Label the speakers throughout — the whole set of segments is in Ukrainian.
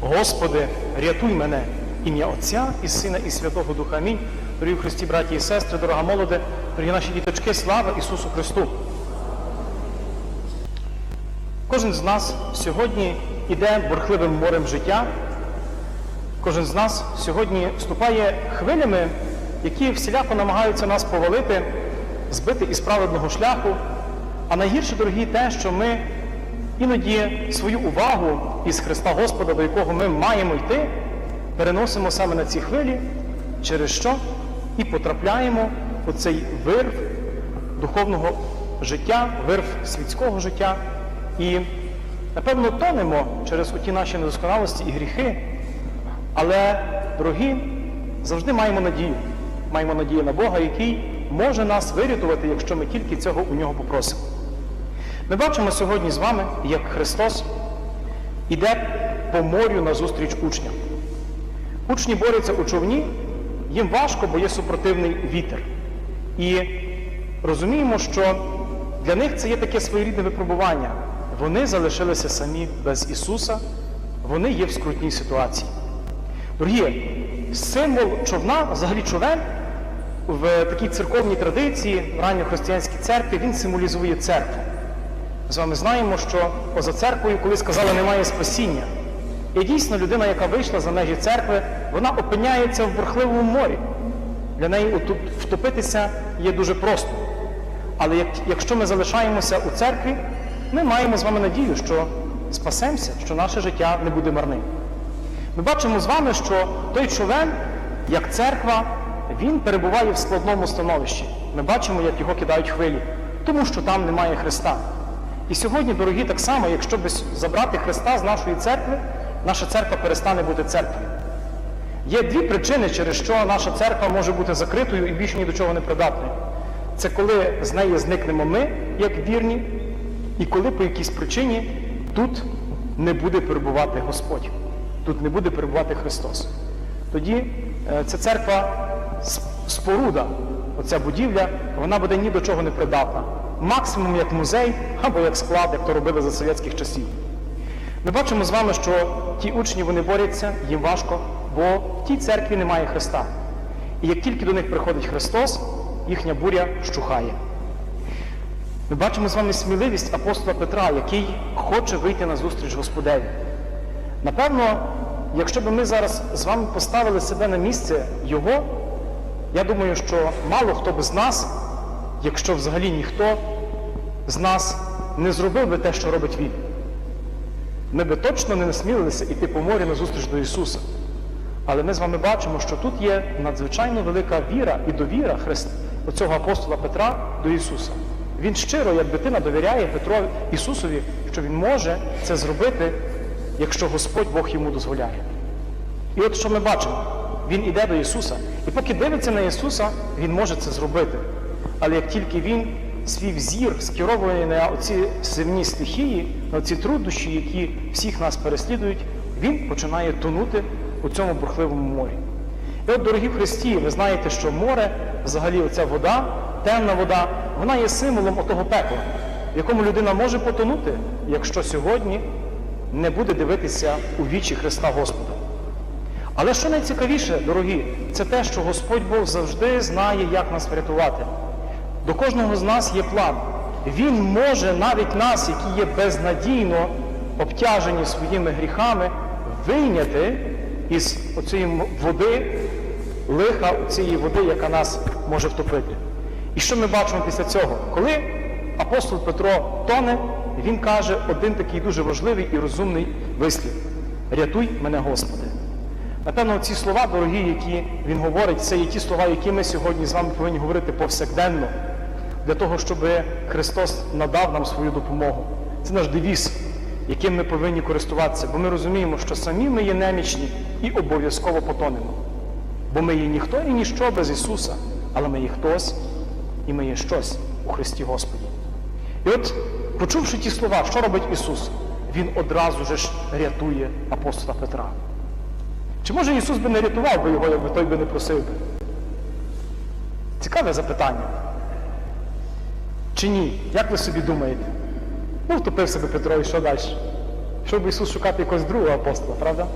Speaker 1: Господи, рятуй мене, ім'я Отця і Сина, і Святого Духа. Амінь. Дорогі Христі, браті і сестри, дорога молоде, дорогі наші діточки, слава Ісусу Христу! Кожен з нас сьогодні іде бурхливим морем життя. Кожен з нас сьогодні вступає хвилями, які всіляко намагаються нас повалити, збити із праведного шляху. А найгірше, дорогі, те, що ми іноді свою увагу із Христа Господа, до якого ми маємо йти, переносимо саме на ці хвилі, через що і потрапляємо у цей вирв духовного життя, вирв світського життя. І, напевно, тонемо через оті наші недосконалості і гріхи. Але, дорогі, завжди маємо надію. Маємо надію на Бога, який може нас вирятувати, якщо ми тільки цього у нього попросимо. Ми бачимо сьогодні з вами, як Христос іде по морю назустріч учням. Учні борються у човні, їм важко, бо є супротивний вітер. І розуміємо, що для них це є таке своєрідне випробування. Вони залишилися самі без Ісуса, вони є в скрутній ситуації. Дорогі, символ човна, взагалі човен, в такій церковній традиції, в ранньохристиянській церкві, він символізує церкву. З вами знаємо, що поза церквою, коли сказали, немає спасіння. І дійсно людина, яка вийшла за межі церкви, вона опиняється в бурхливому морі. Для неї втопитися є дуже просто. Але як, якщо ми залишаємося у церкві, ми маємо з вами надію, що спасемося, що наше життя не буде марним. Ми бачимо з вами, що той човен, як церква, він перебуває в складному становищі. Ми бачимо, як його кидають хвилі, тому що там немає Христа. І сьогодні, дорогі, так само, якщо би забрати Христа з нашої церкви, наша церква перестане бути церквою. Є дві причини, через що наша церква може бути закритою і більше ні до чого не придатною. Це коли з неї зникнемо ми, як вірні, і коли по якійсь причині тут не буде перебувати Господь, тут не буде перебувати Христос. Тоді е, ця церква споруда, оця будівля, вона буде ні до чого не придатна. Максимум як музей або як склад, як то робили за совєтських часів. Ми бачимо з вами, що ті учні вони борються, їм важко, бо в тій церкві немає Христа. І як тільки до них приходить Христос, їхня буря щухає. Ми бачимо з вами сміливість апостола Петра, який хоче вийти на зустріч Господеві. Напевно, якщо б ми зараз з вами поставили себе на місце Його, я думаю, що мало хто б з нас, якщо взагалі ніхто з нас не зробив би те, що робить Він. Ми би точно не насмілилися йти по морі на зустріч до Ісуса. Але ми з вами бачимо, що тут є надзвичайно велика віра і довіра Христ, оцього апостола Петра до Ісуса. Він щиро, як дитина, довіряє Петро Ісусові, що він може це зробити, якщо Господь Бог йому дозволяє. І от що ми бачимо? Він іде до Ісуса, і поки дивиться на Ісуса, Він може це зробити. Але як тільки Він свій взір скеровує на оці земні стихії, на ці труднощі, які всіх нас переслідують, він починає тонути у цьому бурхливому морі. І от, дорогі Христі, ви знаєте, що море, взагалі оця вода, темна вода, вона є символом отого пекла, в якому людина може потонути, якщо сьогодні не буде дивитися у вічі Христа Господа. Але що найцікавіше, дорогі, це те, що Господь Бог завжди знає, як нас врятувати. До кожного з нас є план. Він може навіть нас, які є безнадійно обтяжені своїми гріхами, вийняти із оцієї води, лиха цієї води, яка нас може втопити. І що ми бачимо після цього? Коли апостол Петро тоне, він каже один такий дуже важливий і розумний вислів: Рятуй мене, Господи. Напевно, ці слова, дорогі, які він говорить, це є ті слова, які ми сьогодні з вами повинні говорити повсякденно, для того, щоб Христос надав нам свою допомогу. Це наш девіз, яким ми повинні користуватися, бо ми розуміємо, що самі ми є немічні і обов'язково потонемо. Бо ми є ніхто і ніщо без Ісуса, але ми є хтось і ми є щось у Христі Господі. І от, почувши ті слова, що робить Ісус? Він одразу ж рятує апостола Петра. Чи може Ісус би не рятував би його, якби той би не просив би? Цікаве запитання. Чи ні? Як ви собі думаєте? Ну, втопив себе Петро і що далі? Щоб Ісус шукати якогось другого апостола, правда?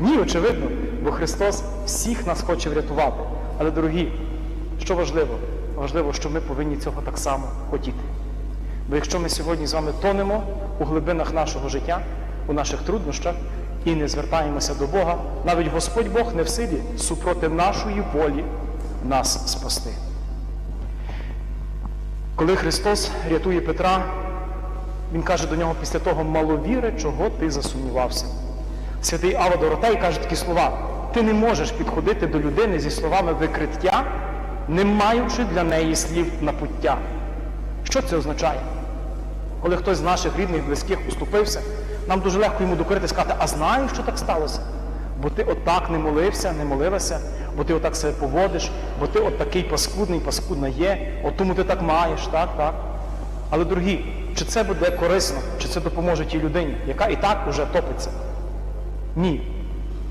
Speaker 1: Ні, очевидно, бо Христос всіх нас хоче врятувати. Але, дорогі, що важливо? Важливо, що ми повинні цього так само хотіти. Бо якщо ми сьогодні з вами тонемо у глибинах нашого життя, у наших труднощах і не звертаємося до Бога, навіть Господь Бог не в силі супроти нашої волі нас спасти. Коли Христос рятує Петра, Він каже до нього після того маловіри, чого ти засумнівався. Святий Ава Доротей каже такі слова: ти не можеш підходити до людини зі словами викриття, не маючи для неї слів напуття. Що це означає? Коли хтось з наших рідних, близьких уступився, нам дуже легко йому докорити сказати, а знаєш, що так сталося? Бо ти отак не молився, не молилася, бо ти отак себе поводиш, бо ти от такий паскудний, паскудна є, от тому ти так маєш, так, так. Але, дорогі, чи це буде корисно, чи це допоможе тій людині, яка і так уже топиться? Ні.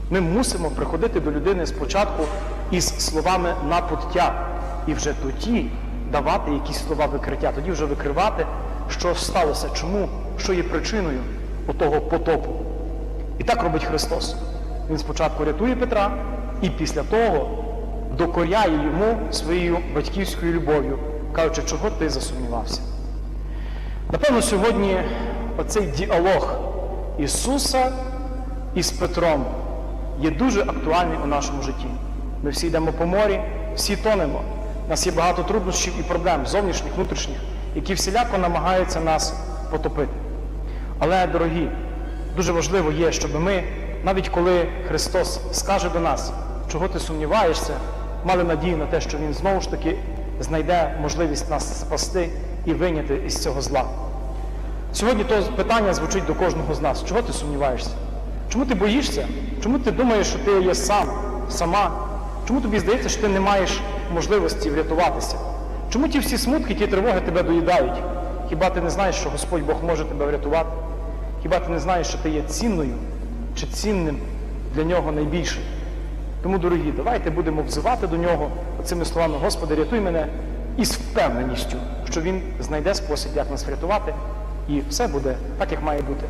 Speaker 1: Ми мусимо приходити до людини спочатку із словами напуття і вже тоді давати якісь слова викриття, тоді вже викривати, що сталося, чому, що є причиною отого потопу. І так робить Христос. Він спочатку рятує Петра і після того докоряє йому своєю батьківською любов'ю, кажучи, чого ти засумнівався. Напевно, сьогодні оцей діалог Ісуса із Петром є дуже актуальний у нашому житті. Ми всі йдемо по морі, всі тонемо. У нас є багато труднощів і проблем, зовнішніх, внутрішніх, які всіляко намагаються нас потопити. Але, дорогі, дуже важливо є, щоб ми, навіть коли Христос скаже до нас, чого ти сумніваєшся, мали надію на те, що Він знову ж таки знайде можливість нас спасти і виняти із цього зла. Сьогодні то питання звучить до кожного з нас. Чого ти сумніваєшся? Чому ти боїшся? Чому ти думаєш, що ти є сам, сама? Чому тобі здається, що ти не маєш можливості врятуватися? Чому ті всі смутки, ті тривоги тебе доїдають? Хіба ти не знаєш, що Господь Бог може тебе врятувати? Хіба ти не знаєш, що ти є цінною чи цінним для нього найбільше? Тому, дорогі, давайте будемо взивати до нього цими словами, Господи, рятуй мене із впевненістю, що Він знайде спосіб, як нас врятувати, і все буде так, як має бути.